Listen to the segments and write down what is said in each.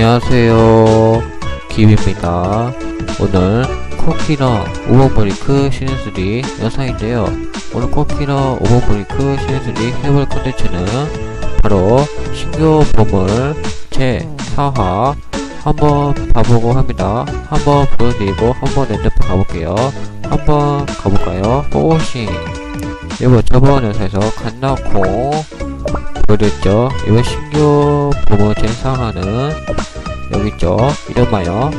안녕하세요. 기비입니다. 오늘 코키러 오버브리크 시즌3 영상인데요. 오늘 코키러 오버브리크 시즌3 해볼 컨텐츠는 바로 신규 보물 제4화 한번 봐보고 합니다. 한번 보여드리고 한번 랜드프 가볼게요. 한번 가볼까요? 포싱 이번 저번 영상에서 갓나콩 보여드렸죠. 이번 신규 보물 제4화는 여기 있죠. 이름하여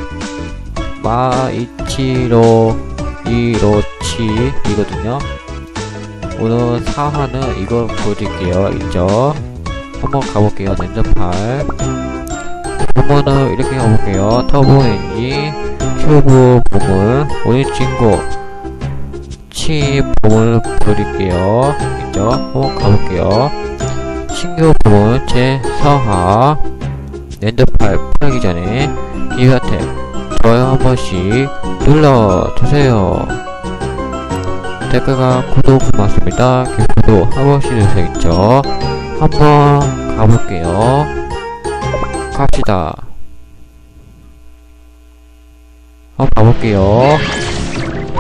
마이치로 이로치 이거든요. 오늘 4화는 이걸 보여드릴게요. 있죠? 한번 가볼게요. 렌즈팔. 보면은 이렇게 가볼게요. 터보 엔진 큐브 보물. 오늘 친구 치 보물 보여드릴게요. 있죠? 한번 가볼게요 신규 보물 제4화 랜드팔 풀하기 전에 기회한테 좋아요 한 번씩 눌러주세요. 댓글과 구독 고맙습니다. 구독 한 번씩 있죠? 한번 가볼게요. 갑시다. 한번 가볼게요.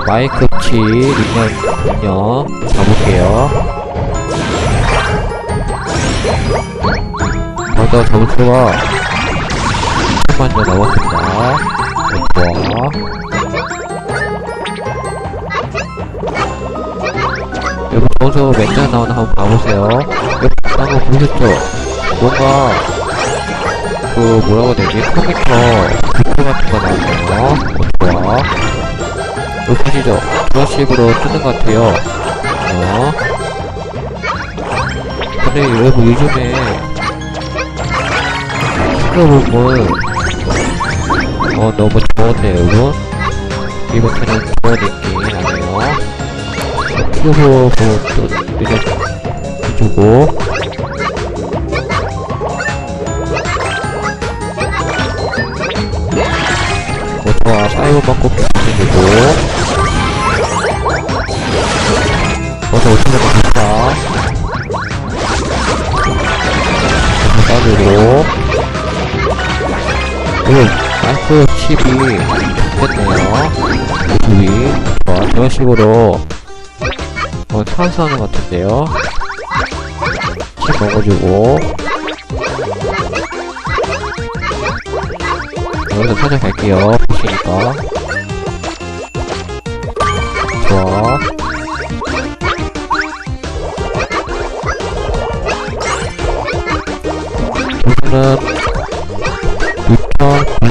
마이크 치 인형 인형 가볼게요 먼저 점수가 10만 점 나왔습니다. 좋아 여러분 점수 몇점 나오나 한번 봐보세요. 여러분 방금 보셨죠? 뭔가 그 뭐라고 되지? 컴퓨터 비표 같은 거 나오네요. 좋아 이거 보시죠? 그런 식으로 뜨는 것 같아요. 어? 근데 여러분 요즘에 시끄러운 어 너무 좋은데 여러분 이번에는 좋은 느낌 아니에요 큐브 그것도 이제 해주고. 뭐 좋아 사이버만 꼭 해주고. 어서 오시면 이렇게 따주고 이거 마이크 칩이 됐네요. 유튜브이 좋아 이런 식으로 어 찬스하는 것 같은데요. 칩 먹어주고. 여기서 찾아갈게요 보시니까. 좋아. 우선은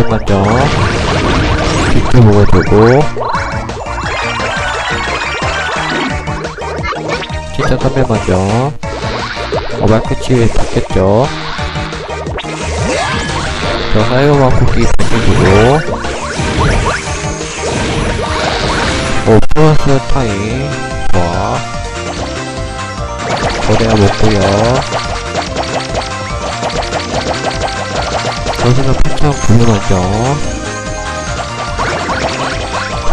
6,900만 점 지켜 먹어주고. 진짜 300만 점 어, 마크치 받겠죠? 저 사이버만 쿠키 받겨주고. 오 플러스 타임. 좋아. 거래야 먹고요 저수는 8,900만 점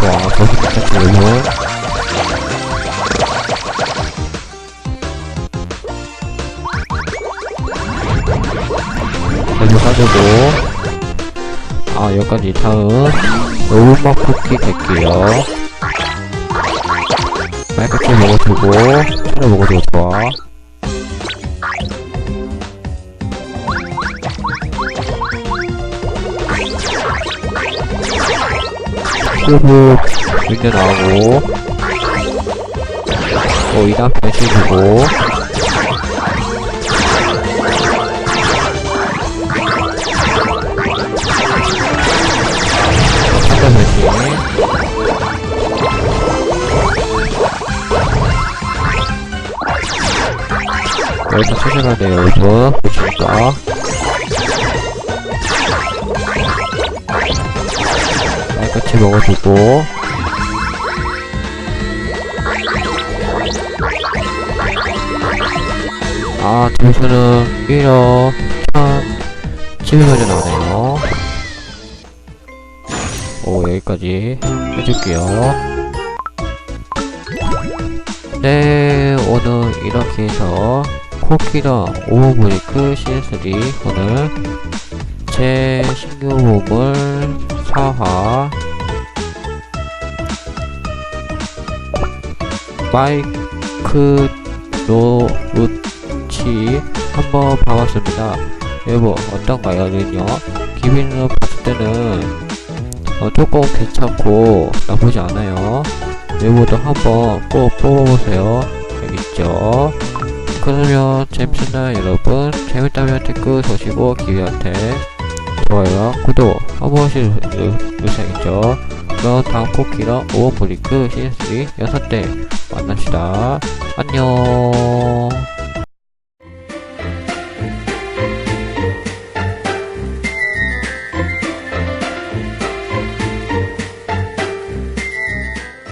좋아 저수 8,900만 여기 가지고 아 여기까지 다음. 오브마 쿠키 될게요. 마이크치 먹어주고 차를 먹어주고 좋아 큐브 윈드 나오고. 어 이단 변신 주고. 한자 변신 여기서 찾아가야 돼요 여기서. 보시니까 말같이 먹어주고. 아 점수는 1억 1,700원이 나오네요. 오 여기까지 해줄게요. 네 오늘 이렇게 해서 코키랑 오버브레이크 CS3 오늘 제 신규 보물 4화 마이크 노우치 한번 봐봤습니다. 여러분 어떤가요? 는요 기빈으로 봤을 때는 어, 조금 괜찮고 나쁘지 않아요. 외모도 한번 꼭 뽑아보세요. 알겠죠? 그러면 재밌었나요 여러분? 재밌다면 댓글 서시고 기회한테 좋아요와 구독 한 번씩 누- 누르셔야겠죠? 그럼 다음 코키랑 오버블리크 CS3 6대 만납시다. 안녕